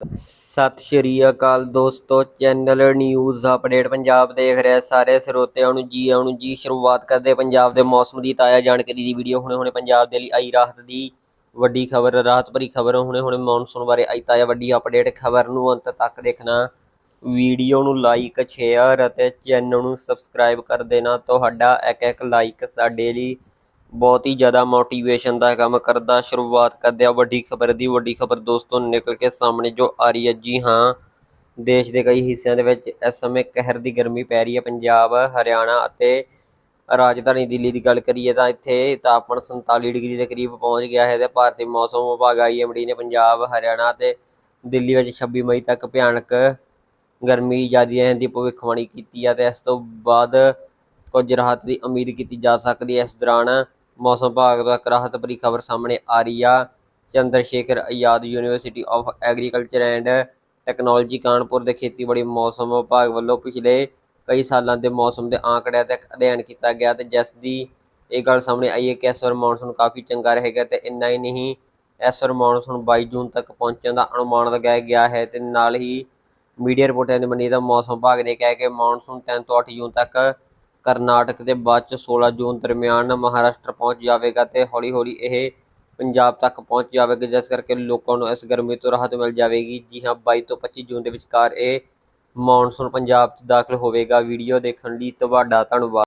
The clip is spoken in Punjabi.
ਸਤਿ ਸ਼੍ਰੀ ਅਕਾਲ ਦੋਸਤੋ, ਚੈਨਲ ਨਿਊਜ਼ ਅਪਡੇਟ ਪੰਜਾਬ ਦੇਖ ਰਹੇ ਸਾਰੇ ਸਰੋਤਿਆਂ ਨੂੰ ਜੀ, ਆਉਣ ਨੂੰ ਜੀ, ਸ਼ੁਰੂਆਤ ਕਰਦੇ ਪੰਜਾਬ ਦੇ ਮੌਸਮ ਦੀ ਤਾਜ਼ਾ ਜਾਣਕਾਰੀ ਦੀ ਵੀਡੀਓ ਹੁਣੇ ਹੁਣੇ ਪੰਜਾਬ ਦੇ ਲਈ ਆਈ ਰਾਹਤ ਦੀ ਵੱਡੀ ਖਬਰ, ਰਾਹਤ ਭਰੀ ਖਬਰ ਹੁਣੇ ਹੁਣੇ ਮੌਨਸੂਨ ਬਾਰੇ ਆਈ ਤਾਜ਼ਾ ਵੱਡੀ ਅਪਡੇਟ ਖਬਰ ਨੂੰ ਅੰਤ ਤੱਕ ਦੇਖਣਾ। ਵੀਡੀਓ ਨੂੰ ਲਾਈਕ ਸ਼ੇਅਰ ਅਤੇ ਚੈਨਲ ਨੂੰ ਸਬਸਕ੍ਰਾਈਬ ਕਰ ਦੇਣਾ, ਤੁਹਾਡਾ ਇੱਕ ਇੱਕ ਲਾਈਕ ਸਾਡੇ ਲਈ ਬਹੁਤ ਹੀ ਜ਼ਿਆਦਾ ਮੋਟੀਵੇਸ਼ਨ ਦਾ ਕੰਮ ਕਰਦਾ, ਸ਼ੁਰੂਆਤ ਕਰਦੇ ਆ ਵੱਡੀ ਖਬਰ ਦੀ, ਵੱਡੀ ਖਬਰ ਦੋਸਤੋ ਨਿਕਲ ਕੇ ਸਾਹਮਣੇ ਜੋ ਆ ਰਹੀ ਹੈ ਜੀ ਹਾਂ, ਦੇਸ਼ ਦੇ ਕਈ ਹਿੱਸਿਆਂ ਦੇ ਵਿੱਚ ਇਸ ਸਮੇਂ ਕਹਿਰ ਦੀ ਗਰਮੀ ਪੈ ਰਹੀ ਹੈ, ਪੰਜਾਬ, ਹਰਿਆਣਾ ਅਤੇ ਰਾਜਧਾਨੀ ਦਿੱਲੀ ਦੀ ਗੱਲ ਕਰੀਏ ਤਾਂ ਇੱਥੇ ਤਾਪਮਾਨ 47 ਡਿਗਰੀ ਦੇ ਕਰੀਬ ਪਹੁੰਚ ਗਿਆ ਹੈ ਤੇ ਭਾਰਤੀ ਮੌਸਮ ਵਿਭਾਗ ਆਈਐਮਡੀ ਨੇ ਪੰਜਾਬ, ਹਰਿਆਣਾ ਅਤੇ ਦਿੱਲੀ ਵਿੱਚ 26 ਮਈ ਤੱਕ ਭਿਆਨਕ ਗਰਮੀ ਜਾਰੀ ਰਹਿਣ ਦੀ ਭਵਿੱਖਬਾਣੀ ਕੀਤੀ ਹੈ ਤੇ ਇਸ ਤੋਂ ਬਾਅਦ ਕੁਝ ਰਾਹਤ ਦੀ ਉਮੀਦ ਕੀਤੀ ਜਾ ਸਕਦੀ ਹੈ। ਇਸ ਦੌਰਾਨ ਮੌਸਮ ਵਿਭਾਗ ਤੋਂ ਇੱਕ ਰਾਹਤ ਭਰੀ ਖਬਰ ਸਾਹਮਣੇ ਆ ਰਹੀ ਆ। Chandra Shekhar Azad University of Agriculture and Technology Kanpur ਦੇ ਖੇਤੀਬਾੜੀ ਮੌਸਮ ਵਿਭਾਗ ਵੱਲੋਂ ਪਿਛਲੇ ਕਈ ਸਾਲਾਂ ਦੇ ਮੌਸਮ ਦੇ ਆંકੜਿਆਂ ਤੇ ਇੱਕ ਅਧਿਐਨ ਕੀਤਾ ਗਿਆ ਤੇ ਜਿਸ ਦੀ ਇਹ ਗੱਲ ਸਾਹਮਣੇ ਆਈ ਹੈ ਕਿ ਇਸ ਵਾਰ ਮੌਨਸੂਨ ਕਾਫੀ ਚੰਗਾ ਰਹੇਗਾ ਤੇ ਇੰਨਾ ਹੀ ਨਹੀਂ ਇਸ ਵਾਰ ਮੌਨਸੂਨ 22 ਜੂਨ ਤੱਕ ਪਹੁੰਚਣ ਦਾ ਅਨੁਮਾਨ ਲਗਾਇਆ ਗਿਆ ਹੈ ਤੇ ਨਾਲ ਹੀ ਮੀਡੀਆ ਰਿਪੋਰਟਾਂ ਦੇ ਮੰਨੀ ਦਾ ਮੌਸਮ ਵਿਭਾਗ ਨੇ ਕਿਹਾ ਕਿ ਮੌਨਸੂਨ 3 ਤੋਂ 8 ਜੂਨ ਤੱਕ ਕਰਨਾਟਕ ਦੇ ਬਾਅਦ ਚ 16 ਜੂਨ ਦਰਮਿਆਨ ਮਹਾਰਾਸ਼ਟਰ ਪਹੁੰਚ ਜਾਵੇਗਾ ਤੇ ਹੌਲੀ-ਹੌਲੀ ਇਹ ਪੰਜਾਬ ਤੱਕ ਪਹੁੰਚ ਜਾਵੇਗਾ, ਜਿਸ ਕਰਕੇ ਲੋਕਾਂ ਨੂੰ ਇਸ ਗਰਮੀ ਤੋਂ ਰਾਹਤ ਮਿਲ ਜਾਵੇਗੀ। ਜੀ ਹਾਂ 22 ਤੋਂ 25 ਜੂਨ ਦੇ ਵਿਚਕਾਰ ਇਹ ਮੌਨਸੂਨ ਪੰਜਾਬ 'ਚ ਦਾਖਲ ਹੋਵੇਗਾ। ਵੀਡੀਓ ਦੇਖਣ ਲਈ ਤੁਹਾਡਾ ਧੰਨਵਾਦ।